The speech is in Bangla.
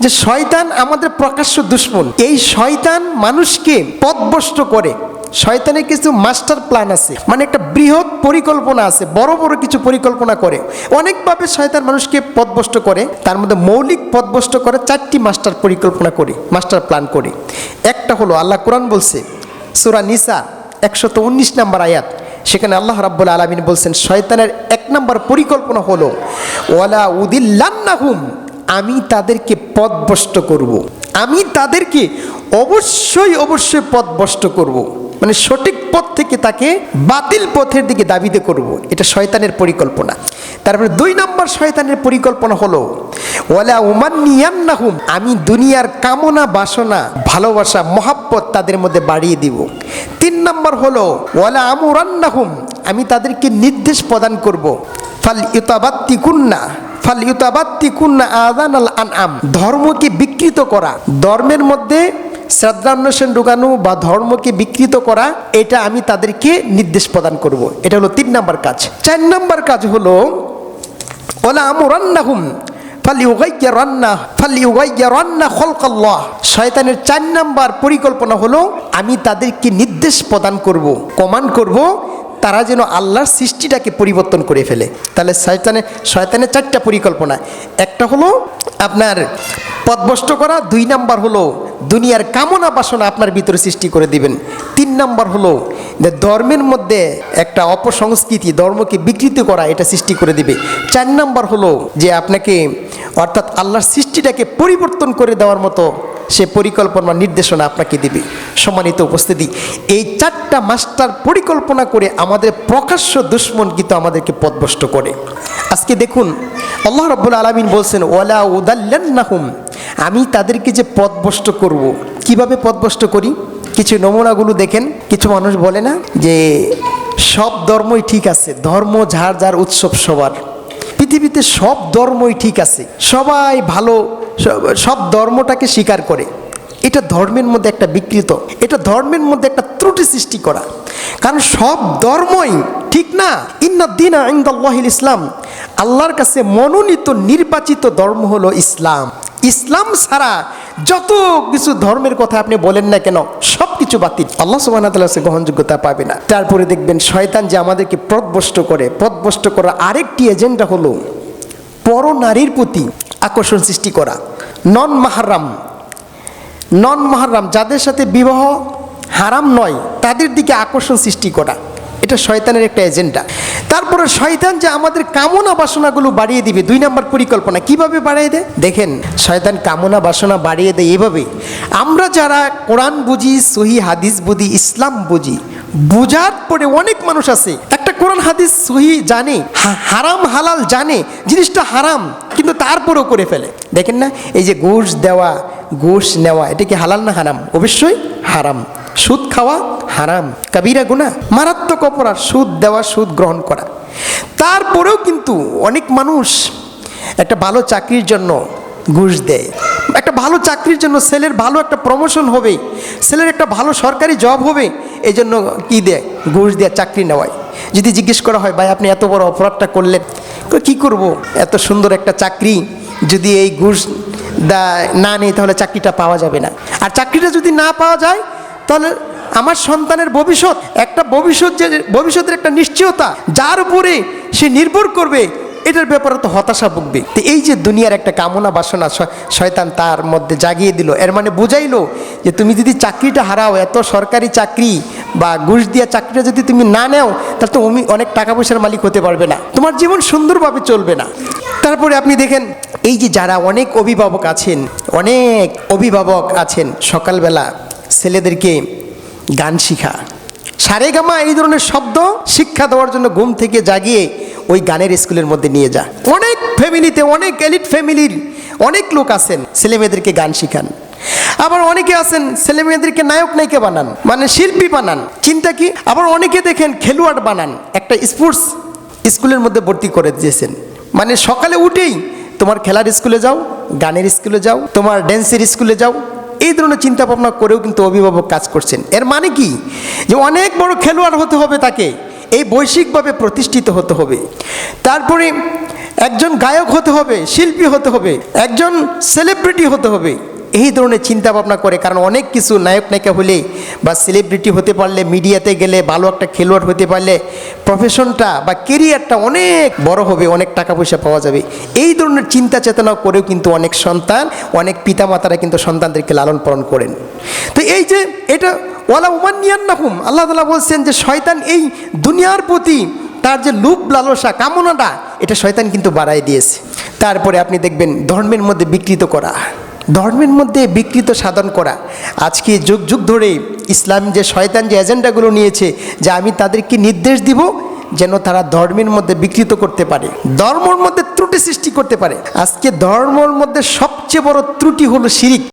যে শয়তান আমাদের প্রকাশ্য দুশ্মন। এই শয়তান মানুষকে পথভ্রষ্ট করে। শয়তানের কিছু মাস্টার প্ল্যান আছে। মানে একটা বৃহৎ পরিকল্পনা আছে, বড় বড় কিছু পরিকল্পনা করে। অনেকভাবে শয়তান মানুষকে পথভ্রষ্ট করে, তার মধ্যে মৌলিক পথভ্রষ্ট করে চারটি মাস্টার পরিকল্পনা করে, মাস্টার প্ল্যান করে। একটা হলো আল্লাহ কোরআন বলছে, সুরা নিসা, একশত উনিশ নাম্বার আয়াত। সেখানে আল্লাহ রাব্বুল আলমিন বলছেন, শয়তানের এক নম্বর পরিকল্পনা হলো, ওয়ালা উদিল্লান্নাহুম আমি তাদেরকে পথভ্রষ্ট করব। আমি তাদেরকে অবশ্যই অবশ্যই পথভ্রষ্ট করব। মানে সঠিক পথ থেকে তাকে বাতিল পথের দিকে দাবিতে করব। এটা শয়তানের পরিকল্পনা তারপরে দুই নম্বর শয়তানের পরিকল্পনা হলো, ওয়ালা উমান্নিয়ান্নাহুম, আমি দুনিয়ার কামনা, বাসনা, ভালোবাসা, মহাব্বত তাদের মধ্যে বাড়িয়ে দিব তিন নম্বর হলো, ওয়ালা আমুরান্নাহুম, আমি তাদেরকে নির্দেশ প্রদান করব ফাল ইউতাবাত্তি কুন্না আনআম। ধর্মকে বিকৃত করা। ধর্মের মধ্যে শ্রদ্ধান্বেষণ ঢুকানো বা ধর্মকে বিকৃত করা, এটা আমি তাদেরকে নির্দেশ প্রদান করব। এটা হলো তিন নম্বর কাজ। চার নম্বর কাজ হলো, ওলা আমরান্নাহুম শয়তানের চার নাম্বার পরিকল্পনা হলো, আমি তাদেরকে নির্দেশ প্রদান করব, কমান্ড করব তারা যেন আল্লাহর সৃষ্টিটাকে পরিবর্তন করে ফেলে। তাহলে শয়তানের শয়তানের চারটা পরিকল্পনা। একটা হলো আপনার পথভ্রষ্ট করা, দুই নাম্বার হলো দুনিয়ার কামনা বাসনা আপনার ভিতরে সৃষ্টি করে দিবেন। তিন নাম্বার হলো যে ধর্মের মধ্যে একটা অপসংস্কৃতি, ধর্মকে বিকৃত করা, এটা সৃষ্টি করে দিবে। চার নাম্বার হলো যে আপনাকে অর্থাৎ আল্লাহর সৃষ্টিটাকে পরিবর্তন করে দেওয়ার মতো সে পরিকল্পনা নির্দেশনা আপনাকে দিবে। সম্মানিত উপস্থিতি, এই চারটা মাস্টার পরিকল্পনা করে আমাদের প্রকাশ্য দুশ্মন কিন্তু আমাদেরকে পথভ্রষ্ট করে। আজকে দেখুন, আল্লাহ রব্বুল আলমিন বলছেন, ওয়ালা উদাল্লান্নাহুম আমি তাদেরকে যে পথভ্রষ্ট করব। কীভাবে পথভ্রষ্ট করি? কিছু নমুনাগুলো দেখেন, কিছু মানুষ বলে না যে সব ধর্মই ঠিক আছে, ধর্ম যার যার উৎসব সবার। পৃথিবীতে সব ধর্মই ঠিক আছে, সবাই ভালো সব- ধর্মটাকে স্বীকার করে। এটা ধর্মের মধ্যে একটা বিকৃত। এটা ধর্মের মধ্যে একটা ত্রুটি সৃষ্টি করা। কারণ সব ধর্মই ঠিক না? ইন্নাদ্দিন আইন্দাল্লাহিল ইসলাম। আল্লাহর কাছে মনোনীত নির্বাচিত ধর্ম হলো ইসলাম। ইসলাম ছাড়া যত কিছু ধর্মের কথা আপনি বলেন না কেন, সব কিছু বাতিল। আল্লাহ সুবাহ সে গ্রহণযোগ্যতা পাবে না। তারপরে দেখবেন শয়তান যে আমাদেরকে পথভ্রষ্ট করে পথভ্রষ্ট করার আরেকটি এজেন্ডা হলো পর নারীর প্রতি আকর্ষণ সৃষ্টি করা। নন মাহারাম নন মাহারাম যাদের সাথে বিবাহ হারাম নয়, তাদের দিকে আকর্ষণ সৃষ্টি করা। এটা শয়তানের একটা এজেন্ডা। তারপরে শয়তান যে আমাদের কামনা বাসনাগুলো বাড়িয়ে দিবে, দুই নম্বর পরিকল্পনা, কীভাবে বাড়িয়ে দেয়? দেখেন, শয়তান কামনা বাসনা বাড়িয়ে দেয় এভাবে। আমরা যারা কোরআন বুঝি, সহি হাদিস বুঝি, ইসলাম বুঝি, বুঝার পরে অনেক মানুষ আছে কোরআন হাদিস সহি জানে হারাম, হালাল জানে, জিনিসটা হারাম, কিন্তু তারপরেও করে ফেলে। দেখেন না, এই যে ঘুষ দেওয়া ঘুষ নেওয়া, এটা কি হালাল না হারাম? অবশ্যই হারাম। সুদ খাওয়া হারাম। কাবিরা গুণা মারাত্মক অপরাধ, সুদ দেওয়া, সুদ গ্রহণ করা। তারপরেও কিন্তু অনেক মানুষ একটা ভালো চাকরির জন্য ঘুষ দেয়। একটা ভালো চাকরির জন্য ছেলের ভালো একটা প্রমোশন হবে, ছেলের একটা ভালো সরকারি জব হবে এই জন্য কী দেয়? ঘুষ দেয়, চাকরি নেওয়ায়। যদি জিজ্ঞেস করা হয়, ভাই, আপনি এত বড় অপরাধটা করলেন কি করব? এত সুন্দর একটা চাকরি, যদি এই ঘুষ না নেই, তাহলে চাকরিটা পাওয়া যাবে না। আর চাকরিটা যদি না পাওয়া যায়, তাহলে আমার সন্তানের ভবিষ্যৎ, একটা ভবিষ্যৎ যে, ভবিষ্যতের একটা নিশ্চয়তা, যার উপরে সে নির্ভর করবে, এটার ব্যাপারে তো হতাশা ভুগবে। তো এই যে দুনিয়ার একটা কামনা বাসনা শয়তান তার মধ্যে জাগিয়ে দিল, এর মানে বুঝাইলো যে, তুমি যদি চাকরিটা হারাও, এত সরকারি চাকরি বা ঘুষ দিয়া চাকরিটা যদি তুমি না নেও, তাহলে তো তুমি অনেক টাকা পয়সার মালিক হতে পারবে না। তোমার জীবন সুন্দরভাবে চলবে না। তারপরে আপনি দেখেন, এই যে যারা অনেক অভিভাবক আছেন, অনেক অভিভাবক আছেন, সকালবেলা ছেলেদেরকে গান শিখা। সারেগামা এই ধরনের শব্দ শিক্ষা দেওয়ার জন্য ঘুম থেকে জাগিয়ে ওই গানের স্কুলের মধ্যে নিয়ে যা। অনেক ফ্যামিলিতে অনেক এলিট ফ্যামিলির অনেক লোক আছেন ছেলে মেয়েদেরকে গান শিখান। আবার অনেকে আছেন, ছেলে মেয়েদেরকে নায়ক নায়িকা বানান মানে শিল্পী বানান। চিন্তা কি? আবার অনেকে দেখেন খেলোয়াড় বানান, একটা স্পোর্টস স্কুলের মধ্যে ভর্তি করে দিয়েছেন। মানে সকালে উঠেই তোমার খেলার স্কুলে যাও, গানের স্কুলে যাও, তোমার ড্যান্সের স্কুলে যাও, এই ধরনের চিন্তা ভাবনা করেও কিন্তু অভিভাবক কাজ করছেন। এর মানে কি? যে অনেক বড় খেলোয়াড় হতে হবে তাকে, এই বৈশ্বিকভাবে প্রতিষ্ঠিত হতে হবে। তারপরে একজন গায়ক হতে হবে, শিল্পী হতে হবে, একজন সেলিব্রিটি হতে হবে। এই ধরনের চিন্তা ভাবনা করে, কারণ অনেক কিছু নায়ক নায়িকা হলে বা সেলিব্রিটি হতে পারলে মিডিয়াতে গেলে ভালো একটা খেলোয়াড় হতে পারলে প্রফেশনটা বা কেরিয়ারটা অনেক বড় হবে, অনেক টাকা পয়সা পাওয়া যাবে। এই ধরনের চিন্তা চেতনা করেও কিন্তু অনেক সন্তান, অনেক পিতামাতারা কিন্তু সন্তানদেরকে লালন পালন করেন। তো এই যে এটা, ওয়ালা উমান নিয়ান্নাহুম আল্লাহ তালা বলছেন যে শয়তান এই দুনিয়ার প্রতি তার যে লুপ লালসা, কামনাটা, এটা শয়তান কিন্তু বাড়াই দিয়েছে। তারপরে আপনি দেখবেন ধর্মের মধ্যে বিকৃত করা। ধর্মের মধ্যে বিকৃত সাধন করা। আজকে যুগ যুগ ধরে ইসলাম যে শয়তান যে এজেন্ডাগুলো নিয়েছে, যে আমি তাদেরকে নির্দেশ দিব যেন তারা ধর্মের মধ্যে বিকৃত করতে পারে, ধর্মর মধ্যে ত্রুটি সৃষ্টি করতে পারে। আজকে ধর্মর মধ্যে সবচেয়ে বড় ত্রুটি হলো শিরিক।